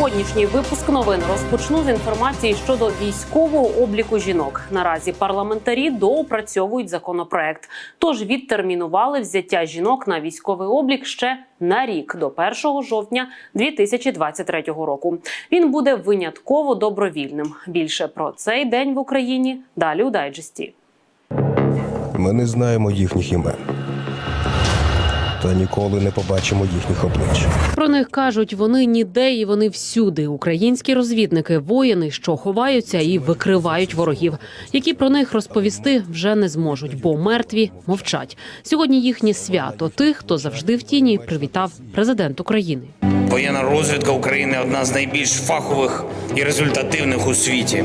Сьогоднішній випуск новин розпочну з інформації щодо військового обліку жінок. Наразі парламентарі доопрацьовують законопроект. Тож відтермінували взяття жінок на військовий облік ще на рік до 1 жовтня 2023 року. Він буде винятково добровільним. Більше про цей день в Україні далі у дайджесті. Ми не знаємо їхніх імен. Та ніколи не побачимо їхніх облич. Про них кажуть, вони ніде і вони всюди. Українські розвідники, воїни, що ховаються і викривають ворогів, які про них розповісти вже не зможуть, бо мертві мовчать. Сьогодні їхнє свято. Тих, хто завжди в тіні, привітав президент України. Воєнна розвідка України одна з найбільш фахових і результативних у світі.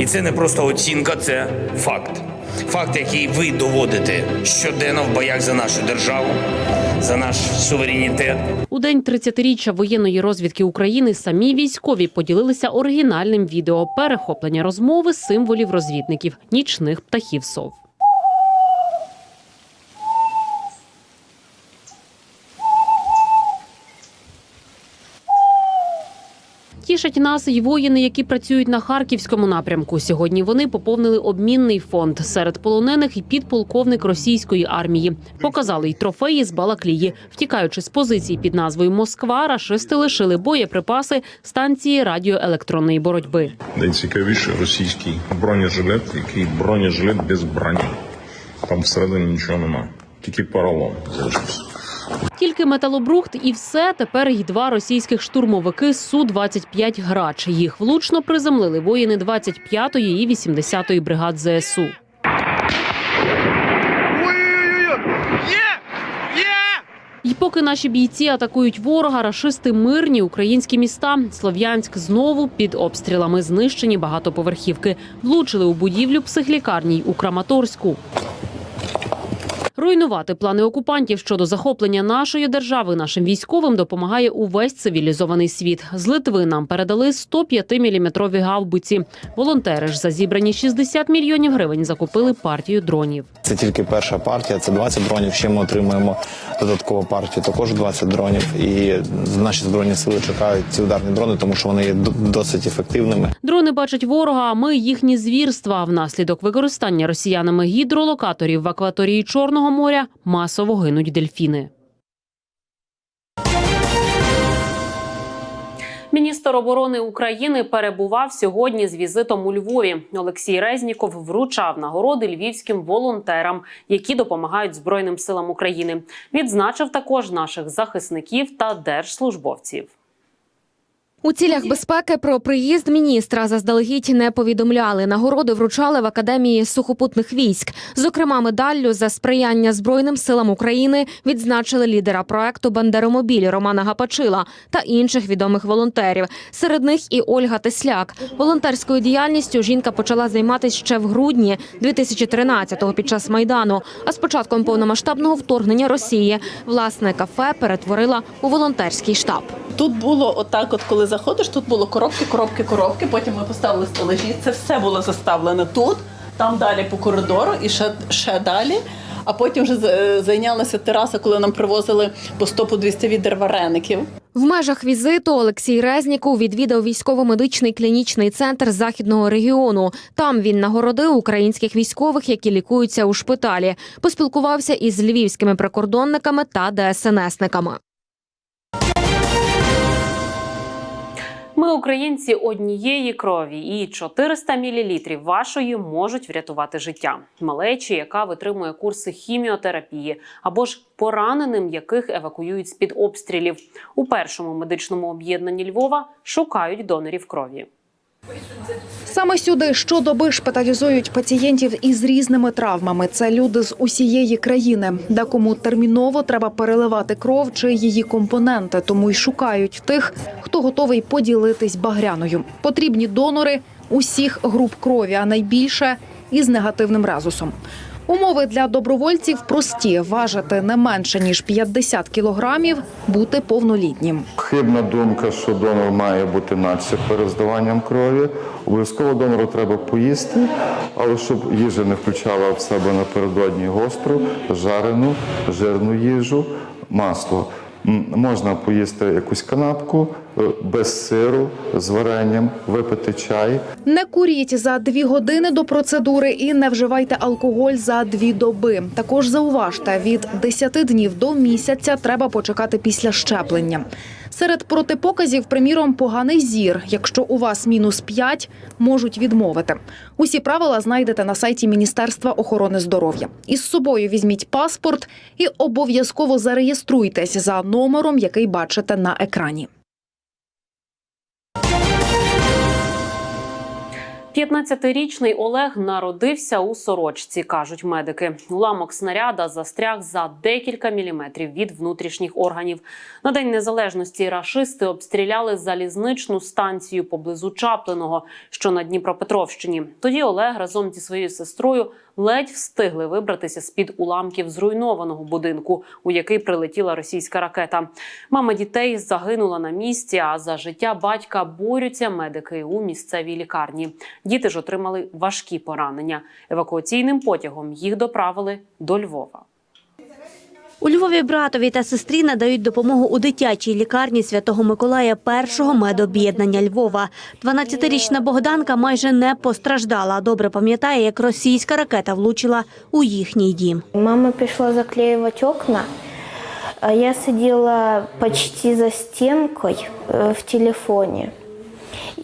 І це не просто оцінка, це факт. Факт, який ви доводите щоденно в боях за нашу державу, за наш суверенітет. У день 30-річчя воєнної розвідки України самі військові поділилися оригінальним відео перехоплення розмови символів розвідників нічних птахів сов. Тішать нас й воїни, які працюють на харківському напрямку. Сьогодні вони поповнили обмінний фонд серед полонених і підполковник російської армії. Показали й трофеї з Балаклії. Втікаючи з позицій під назвою Москва, рашисти лишили боєприпаси станції радіоелектронної боротьби. Найцікавіше російський бронежилет, який бронежилет без броні. Там всередині нічого немає. Тільки поролон залишився. Тільки металобрухт і все тепер й два російських штурмовики су 25 грач. Їх влучно приземлили воїни 25-ї і 80-ї бригад ЗСУ. І поки наші бійці атакують ворога, рашисти мирні українські міста. Слов'янськ знову під обстрілами знищені багатоповерхівки. Влучили у будівлю психлікарній у Краматорську. Руйнувати плани окупантів щодо захоплення нашої держави нашим військовим допомагає увесь цивілізований світ. З Литви нам передали 105-мм гаубиці. Волонтери ж за зібрані 60 мільйонів гривень закупили партію дронів. Це тільки перша партія, це 20 дронів. Ще ми отримуємо додаткову партію, також 20 дронів. І наші збройні сили чекають ці ударні дрони, тому що вони є досить ефективними. Дрони бачать ворога, а ми їхні звірства. Внаслідок використання росіянами гідролокаторів в акваторії Чорного моря масово гинуть дельфіни. Міністр оборони України перебував сьогодні з візитом у Львові. Олексій Резніков вручав нагороди львівським волонтерам, які допомагають Збройним силам України. Відзначив також наших захисників та держслужбовців. У цілях безпеки про приїзд міністра заздалегідь не повідомляли. Нагороди вручали в академії сухопутних військ. Зокрема, медаллю за сприяння збройним силам України відзначили лідера проекту Бандеромобіль Романа Гапачила та інших відомих волонтерів. Серед них і Ольга Тесляк. Волонтерською діяльністю жінка почала займатися ще в грудні 2013-го під час майдану. А з початком повномасштабного вторгнення Росії власне кафе перетворила у волонтерський штаб. Тут було отак, от коли заходиш, тут було коробки, коробки, коробки. Потім ми поставили стележі. Це все було заставлено тут, там далі по коридору і ще, ще далі. А потім вже зайнялася тераса, коли нам привозили по 100 по 200 відер вареників. В межах візиту Олексій Резніков відвідав військово-медичний клінічний центр західного регіону. Там він нагородив українських військових, які лікуються у шпиталі. Поспілкувався із львівськими прикордонниками та ДСНСниками. Ми, українці, однієї крові, і 400 мл вашої можуть врятувати життя. Малечі, яка витримує курси хіміотерапії, або ж пораненим, яких евакуюють з під обстрілів. У першому медичному об'єднанні Львова шукають донорів крові. Саме сюди щодоби шпиталізують пацієнтів із різними травмами. Це люди з усієї країни, декому терміново треба переливати кров чи її компоненти, тому й шукають тих, хто готовий поділитись багряною. Потрібні донори усіх груп крові, а найбільше із негативним резусом. Умови для добровольців прості: важити не менше ніж 50 кілограмів, бути повнолітнім. Хибна думка, що донор має бути наче перед здаванням крові. Обов'язково донору треба поїсти, але щоб їжа не включала в себе напередодні гостру, жарену, жирну їжу, масло. Можна поїсти якусь канапку, е, без сиру, з варенням, випити чай. Не куріть за дві години до процедури і не вживайте алкоголь за дві доби. Також зауважте, від 10 днів до місяця треба почекати після щеплення. Серед протипоказів, приміром, поганий зір. Якщо у вас мінус 5, можуть відмовити. Усі правила знайдете на сайті Міністерства охорони здоров'я. Із собою візьміть паспорт і обов'язково зареєструйтесь за номером, який бачите на екрані. 15-річний Олег народився у сорочці, кажуть медики. Уламок снаряда застряг за декілька міліметрів від внутрішніх органів. На день незалежності рашисти обстріляли залізничну станцію поблизу Чаплиного, що на Дніпропетровщині. Тоді Олег разом зі своєю сестрою ледь встигли вибратися з під уламків зруйнованого будинку, у який прилетіла російська ракета. Мама дітей загинула на місці. А за життя батька борються медики у місцевій лікарні. Діти ж отримали важкі поранення. Евакуаційним потягом їх доправили до Львова. У Львові братові та сестрі надають допомогу у дитячій лікарні Святого Миколая першого медоб'єднання Львова. 12-річна Богданка майже не постраждала. Добре пам'ятає, як російська ракета влучила у їхній дім. Мама пришла заклеивать окна, а я сидела почти за стенкой э, в телефоне.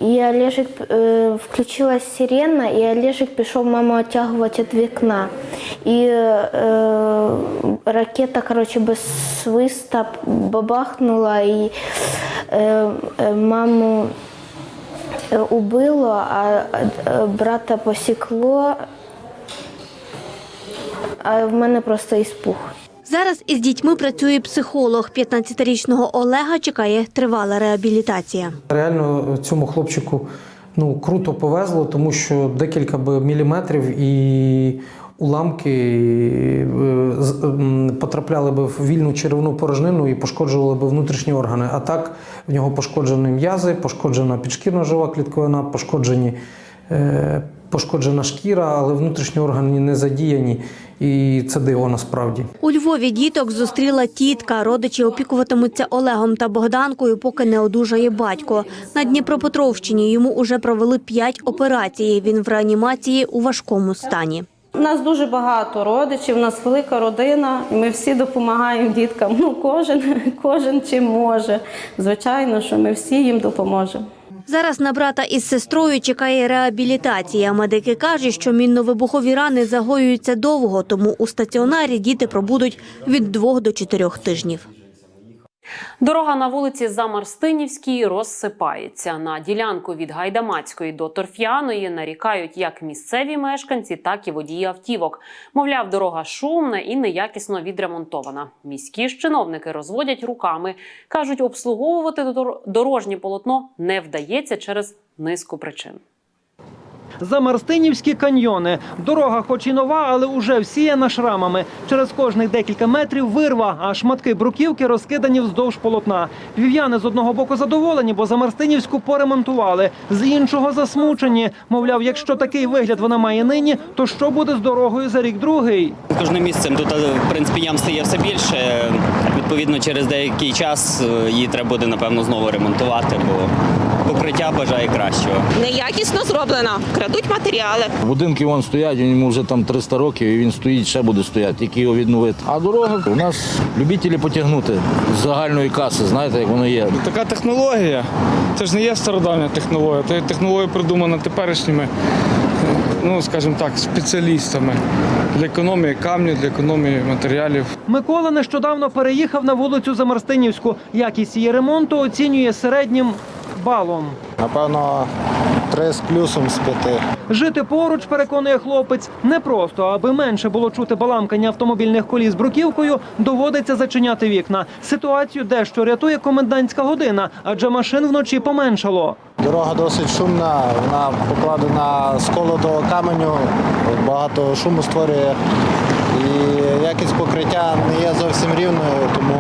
И Олежек, э, включилась сирена, и Олежек пришел маму оттягивать от вікна. И э, ракета, короче, без свиста бабахнула, и э, э, маму э, убило, а э, брата посекло, а в мене просто іспух. Зараз із дітьми працює психолог. 15-річного Олега чекає тривала реабілітація. Реально цьому хлопчику ну, круто повезло, тому що декілька би міліметрів і уламки е, потрапляли би в вільну черевну порожнину і пошкоджували би внутрішні органи. А так в нього пошкоджені м'язи, пошкоджена підшкірно-жива клітковина, пошкоджені. Пошкоджена шкіра, але внутрішні органи не задіяні, і це диво насправді. У Львові діток зустріла тітка. Родичі опікуватимуться Олегом та Богданкою, поки не одужає батько. На Дніпропетровщині йому уже провели п'ять операцій. Він в реанімації у важкому стані. У нас дуже багато родичів, у нас велика родина, і ми всі допомагаємо діткам. Ну, кожен, кожен чим може. Звичайно, що ми всі їм допоможемо. Зараз на брата із сестрою чекає реабілітація. Медики кажуть, що мінно-вибухові рани загоюються довго, тому у стаціонарі діти пробудуть від двох до чотирьох тижнів. Дорога на вулиці Замарстинівській розсипається. На ділянку від Гайдамацької до Торф'яної нарікають як місцеві мешканці, так і водії автівок. Мовляв, дорога шумна і неякісно відремонтована. Міські ж чиновники розводять руками. кажуть, обслуговувати дорожнє полотно не вдається через низку причин. Замарстинівські каньйони. Дорога, хоч і нова, але уже всіяна шрамами. Через кожних декілька метрів вирва, а шматки бруківки розкидані вздовж полотна. Львів'яни з одного боку задоволені, бо Замарстинівську поремонтували. З іншого засмучені. Мовляв, якщо такий вигляд вона має нині, то що буде з дорогою за рік другий? Кожним місцем тут в принципі ям стає все більше. Відповідно, через деякий час е, її треба буде напевно знову ремонтувати, бо покриття бажає кращого. Неякісно зроблена, крадуть матеріали. Будинки вон стоять, йому вже там 300 років, і він стоїть, ще буде стояти, тільки його відновити. А дорога у нас любителі потягнути з загальної каси, знаєте, як воно є. Така технологія. Це ж не є стародавня технологія, це технологія придумана теперішніми, ну скажімо так, спеціалістами для економії камню, для економії матеріалів. Микола нещодавно переїхав на вулицю Замарстинівську. Якість її ремонту оцінює середнім балом. Напевно, три з плюсом з п'яти. Жити поруч, переконує хлопець, непросто, аби менше було чути баламкання автомобільних коліс бруківкою, доводиться зачиняти вікна. Ситуацію дещо рятує комендантська година, адже машин вночі поменшало. Дорога досить шумна, вона покладена з колотого каменю, багато шуму створює. І якість покриття не є зовсім рівною, тому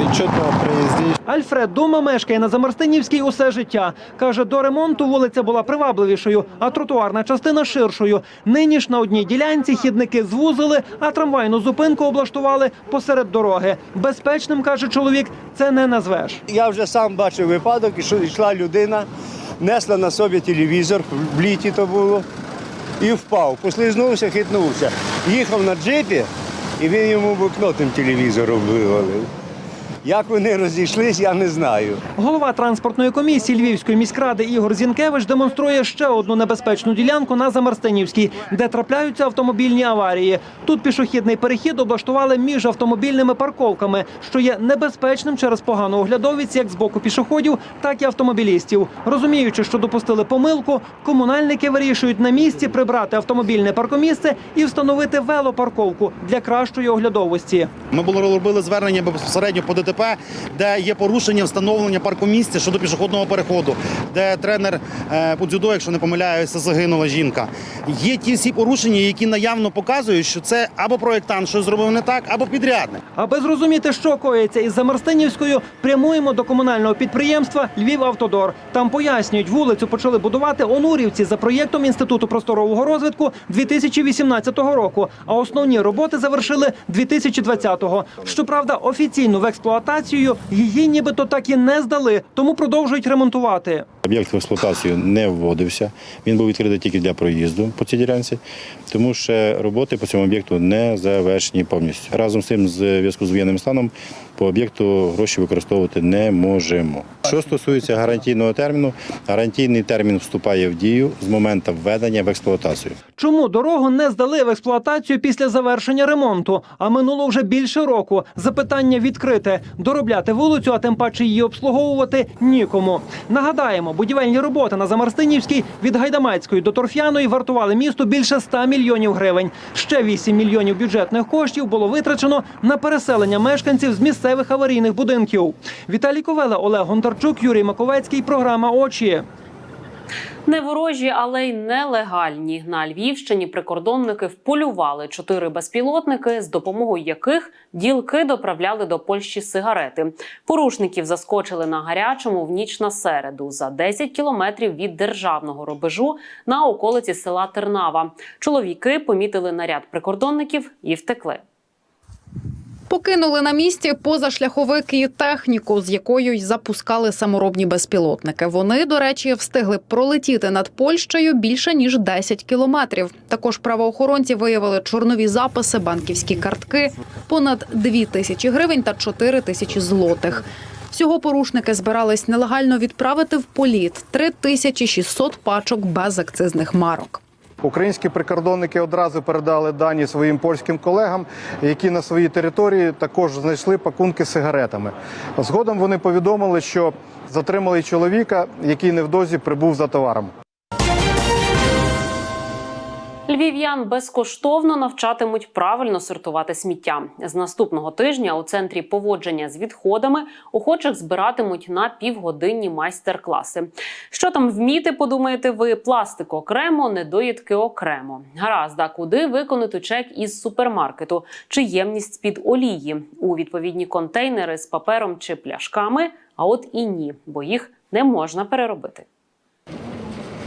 відчутно приїзді. Альфред дома мешкає на Замарстинівській усе життя. Каже, до ремонту вулиця була привабливішою, а тротуарна частина ширшою. Нині ж на одній ділянці хідники звузили, а трамвайну зупинку облаштували посеред дороги. Безпечним, каже чоловік, це не назвеш. Я вже сам бачив випадок, що йшла людина, несла на собі телевізор, в літі то було, і впав. Послизнувся, хитнувся. Їхав на джипі, і він йому в окно тим телевізором вивалив. Як вони розійшлись, я не знаю. Голова транспортної комісії Львівської міськради Ігор Зінкевич демонструє ще одну небезпечну ділянку на Замарстинівській, де трапляються автомобільні аварії. Тут пішохідний перехід облаштували між автомобільними парковками, що є небезпечним через погану оглядовість як з боку пішоходів, так і автомобілістів. Розуміючи, що допустили помилку, комунальники вирішують на місці прибрати автомобільне паркомісце і встановити велопарковку для кращої оглядовості. Ми було робили звернення безпосередньо по ДТП, де є порушення встановлення паркомісця щодо пішохідного переходу, де тренер е, по дзюдо, якщо не помиляюся, загинула жінка. Є ті всі порушення, які наявно показують, що це або проєктант щось зробив не так, або підрядник. Аби зрозуміти, що коїться із Замарстинівською, прямуємо до комунального підприємства Львівавтодор. Там пояснюють, вулицю почали будувати онурівці за проєктом Інституту просторового розвитку 2018 року. А основні роботи завершили 2020-го. Щоправда, офіційну в експлуатацію її нібито так і не здали, тому продовжують ремонтувати. Об'єкт в експлуатацію не вводився. Він був відкритий тільки для проїзду по цій ділянці, тому що роботи по цьому об'єкту не завершені повністю. Разом з тим, з зв'язку з воєнним станом, по об'єкту гроші використовувати не можемо. Що стосується гарантійного терміну, гарантійний термін вступає в дію з моменту введення в експлуатацію. Чому дорогу не здали в експлуатацію після завершення ремонту? А минуло вже більше року. Запитання відкрите: доробляти вулицю, а тим паче її обслуговувати нікому. Нагадаємо, будівельні роботи на Замарстинівській від Гайдамацької до Торфяної вартували місту більше 100 мільйонів гривень. Ще 8 мільйонів бюджетних коштів було витрачено на переселення мешканців з місцевих аварійних будинків. Віталій Ковела, Олег Гонтарчук, Юрій Маковецький. Програма Очі. Не ворожі, але й нелегальні. На Львівщині прикордонники вполювали чотири безпілотники, з допомогою яких ділки доправляли до Польщі сигарети. Порушників заскочили на гарячому в ніч на середу за 10 кілометрів від державного рубежу на околиці села Тернава. Чоловіки помітили наряд прикордонників і втекли. Покинули на місці позашляховик і техніку, з якою й запускали саморобні безпілотники. Вони, до речі, встигли пролетіти над Польщею більше ніж 10 кілометрів. Також правоохоронці виявили чорнові записи, банківські картки, понад 2 тисячі гривень та 4 тисячі злотих. Всього порушники збирались нелегально відправити в політ 3600 пачок безакцизних марок. Українські прикордонники одразу передали дані своїм польським колегам, які на своїй території також знайшли пакунки з сигаретами. Згодом вони повідомили, що затримали чоловіка, який невдовзі прибув за товаром. Львів'ян безкоштовно навчатимуть правильно сортувати сміття. З наступного тижня у центрі поводження з відходами охочих збиратимуть на півгодинні майстер-класи. Що там вміти, подумаєте ви? Пластик окремо, недоїдки окремо. Гаразд, а куди виконати чек із супермаркету чи ємність з-під олії у відповідні контейнери з папером чи пляшками? А от і ні, бо їх не можна переробити.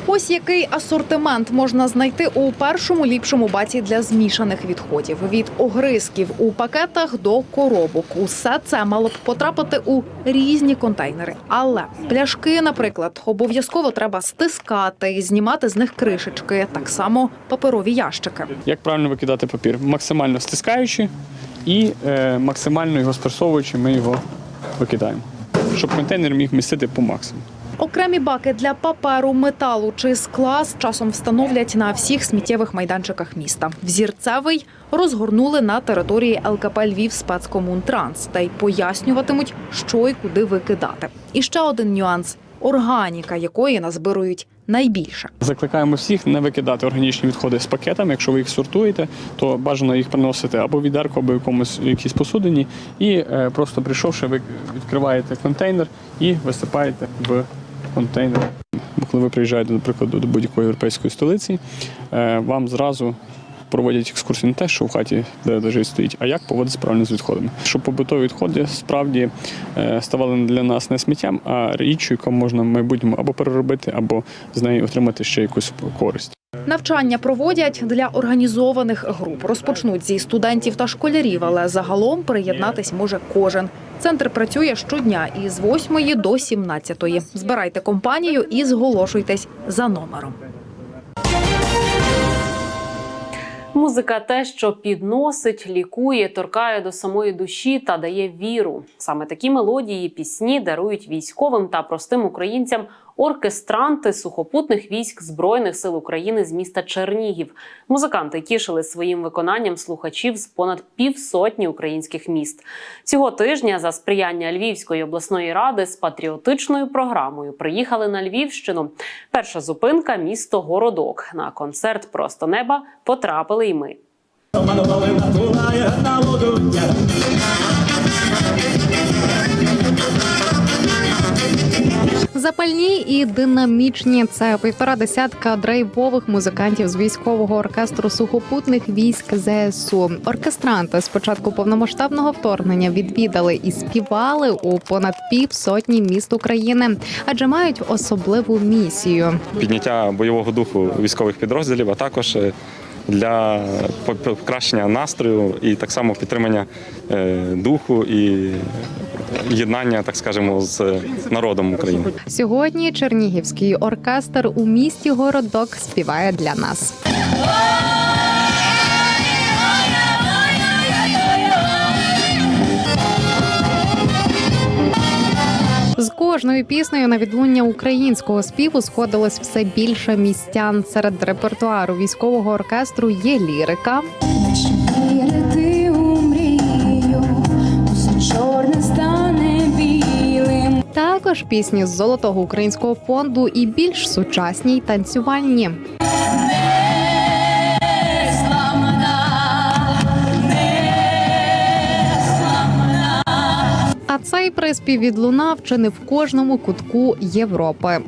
Ось який асортимент можна знайти у першому ліпшому баці для змішаних відходів від огризків у пакетах до коробок. Усе це мало б потрапити у різні контейнери. Але пляшки, наприклад, обов'язково треба стискати і знімати з них кришечки, так само паперові ящики. Як правильно викидати папір? Максимально стискаючи і е, максимально його спресовуючи, ми його викидаємо, щоб контейнер міг містити по максимуму. Окремі баки для паперу, металу чи скла з часом встановлять на всіх сміттєвих майданчиках міста. Взірцевий розгорнули на території ЛКП Львів спецкомунтранс та й пояснюватимуть, що й куди викидати. І ще один нюанс органіка, якої назбирують найбільше. Закликаємо всіх не викидати органічні відходи з пакетами. Якщо ви їх сортуєте, то бажано їх приносити або відерку, або в якомусь якійсь посудині, і е, просто прийшовши, ви відкриваєте контейнер і висипаєте в контейнер. Коли ви приїжджаєте, наприклад, до будь-якої європейської столиці, е, вам зразу проводять екскурсії не те, що в хаті де лежить стоїть, а як поводитися правильно з відходами. Щоб побутові відходи справді е, ставали для нас не сміттям, а річчю, яку можна в майбутньому або переробити, або з неї отримати ще якусь користь. Навчання проводять для організованих груп. Розпочнуть зі студентів та школярів, але загалом приєднатись може кожен. Центр працює щодня із 8 до 17. Збирайте компанію і зголошуйтесь за номером. Музика те, що підносить, лікує, торкає до самої душі та дає віру. Саме такі мелодії, пісні дарують військовим та простим українцям оркестранти сухопутних військ збройних сил України з міста Чернігів. Музиканти тішили своїм виконанням слухачів з понад півсотні українських міст. Цього тижня за сприяння Львівської обласної ради з патріотичною програмою приїхали на Львівщину. Перша зупинка місто Городок. На концерт Просто неба потрапили й ми. Запальні і динамічні це півтора десятка драйвових музикантів з військового оркестру сухопутних військ ЗСУ. Оркестранти з початку повномасштабного вторгнення відвідали і співали у понад півсотні міст України, адже мають особливу місію. підняття бойового духу військових підрозділів, а також е, для покращення настрою і так само підтримання е, духу і єднання, так скажемо, з народом України. Сьогодні Чернігівський оркестр у місті Городок співає для нас. З кожною піснею на відлуння українського співу сходилось все більше містян. Серед репертуару військового оркестру є лірика. Також пісні з золотого українського фонду і більш сучасні й танцювальні. А цей приспів відлунав чи не в кожному кутку Європи.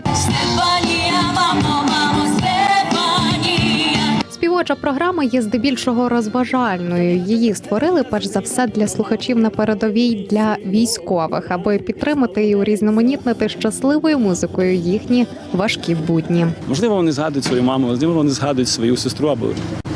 Співоча програма є здебільшого розважальною. Її створили перш за все для слухачів на передовій для військових, аби підтримати і урізноманітнити щасливою музикою їхні важкі будні. Можливо, вони згадують свою маму, можливо, вони згадують свою сестру або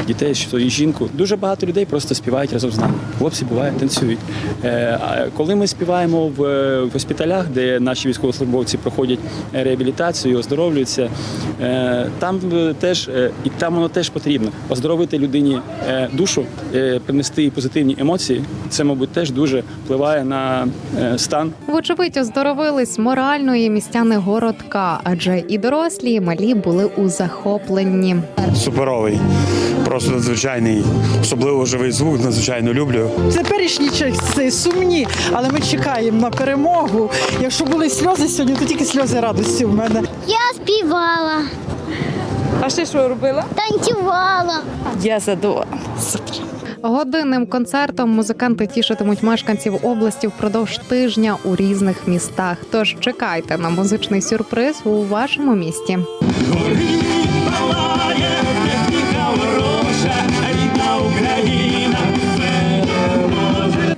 дітей, чи свою жінку. Дуже багато людей просто співають разом з нами. Хлопці буває, танцюють. Е, а коли ми співаємо в, е, госпіталях, де наші військовослужбовці проходять реабілітацію, оздоровлюються, е, там теж і там воно теж потрібно оздоровити людині душу, принести їй позитивні емоції. Це, мабуть, теж дуже впливає на стан Вочевидь, оздоровились морально і містяни городка, адже і дорослі, і малі були у захопленні. суперовий, просто надзвичайний, особливо живий звук, надзвичайно люблю. Теперішні часи сумні, але ми чекаємо на перемогу. Якщо були сльози сьогодні, то тільки сльози радості в мене. Я співала. А ще що робила? Танцювала. Я задоволена. Супер. Годинним концертом музиканти тішитимуть мешканців області впродовж тижня у різних містах. Тож чекайте на музичний сюрприз у вашому місті.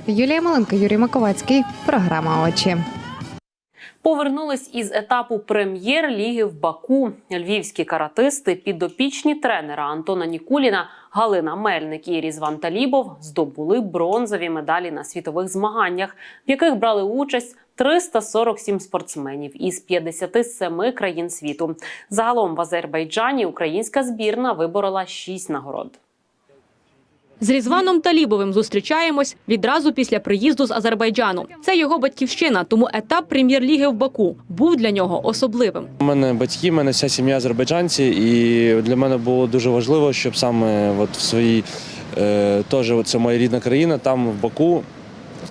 Юлія Маленко, Юрій Маковацький. Програма Очі. Повернулись із етапу прем'єр-ліги в Баку. Львівські каратисти, підопічні тренера Антона Нікуліна, Галина Мельник і Різван Талібов здобули бронзові медалі на світових змаганнях, в яких брали участь 347 спортсменів із 57 країн світу. Загалом в Азербайджані українська збірна виборола 6 нагород. З Різваном Талібовим зустрічаємось відразу після приїзду з Азербайджану. Це його батьківщина, тому етап прем'єр-ліги в Баку був для нього особливим. У мене батьки, у мене вся сім'я азербайджанці, і для мене було дуже важливо, щоб саме от в своїй е, теж це моя рідна країна, там в Баку.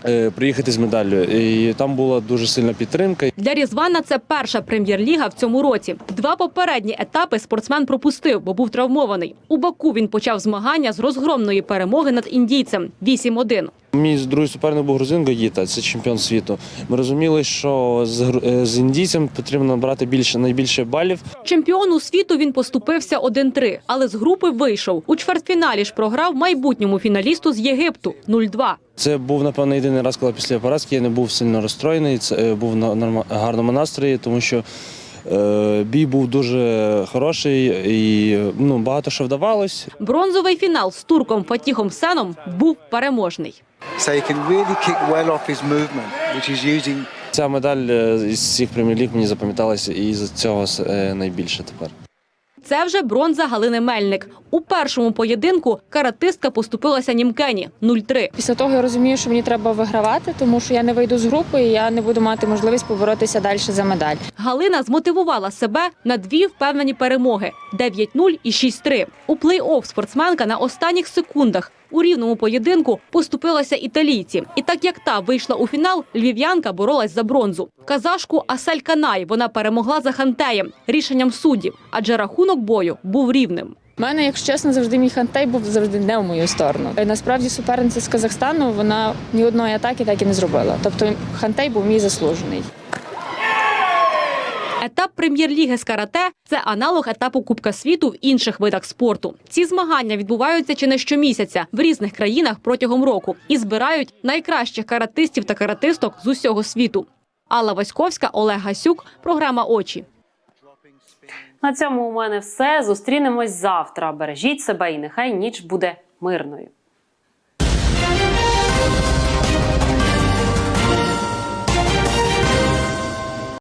Е, Приїхати з медаллю, і там була дуже сильна підтримка. Для Різвана це перша прем'єр-ліга в цьому році. Два попередні етапи спортсмен пропустив, бо був травмований. У Баку він почав змагання з розгромної перемоги над індійцем 8-1. Мій другий суперник був грузин Гаїта, це чемпіон світу. Ми розуміли, що з, е, з індійцем потрібно набрати більше найбільше балів. Чемпіону світу він поступився 1-3, але з групи вийшов. У чвертьфіналі ж програв майбутньому фіналісту з Єгипту 0-2. Це був напевно єдиний раз, коли після поразки я не був сильно розстроєний. Це е, був на гарному настрої, тому що е, бій був дуже хороший і ну багато що вдавалось. Бронзовий фінал з турком Фатіхом Сеном був переможний. So he can really kick well off his movement, which he's using Ця медаль е, із всіх прем'єр-ліг мені запам'яталася і з цього е, найбільше тепер. Це вже бронза Галини Мельник. У першому поєдинку каратистка поступилася Німкені 0-3. Після того я розумію, що мені треба вигравати, тому що я не вийду з групи і я не буду мати можливість поборотися далі за медаль. Галина змотивувала себе на дві впевнені перемоги 9-0 і 6-3. У плей-офф спортсменка на останніх секундах у рівному поєдинку поступилася італійці. І так як та вийшла у фінал, львів'янка боролась за бронзу. Казашку Асель Канай вона перемогла за хантеєм рішенням суддів, адже рахунок бою був рівним. У мене, якщо чесно, завжди мій хантей був завжди не в мою сторону. Насправді суперниця з Казахстану вона ні одної атаки так і не зробила. Тобто хантей був мій заслужений. Етап прем'єр-ліги з карате це аналог етапу Кубка світу в інших видах спорту. Ці змагання відбуваються чи не щомісяця в різних країнах протягом року і збирають найкращих каратистів та каратисток з усього світу. Алла Васьковська, Олег Гасюк, програма Очі. На цьому у мене все. Зустрінемось завтра. Бережіть себе і нехай ніч буде мирною.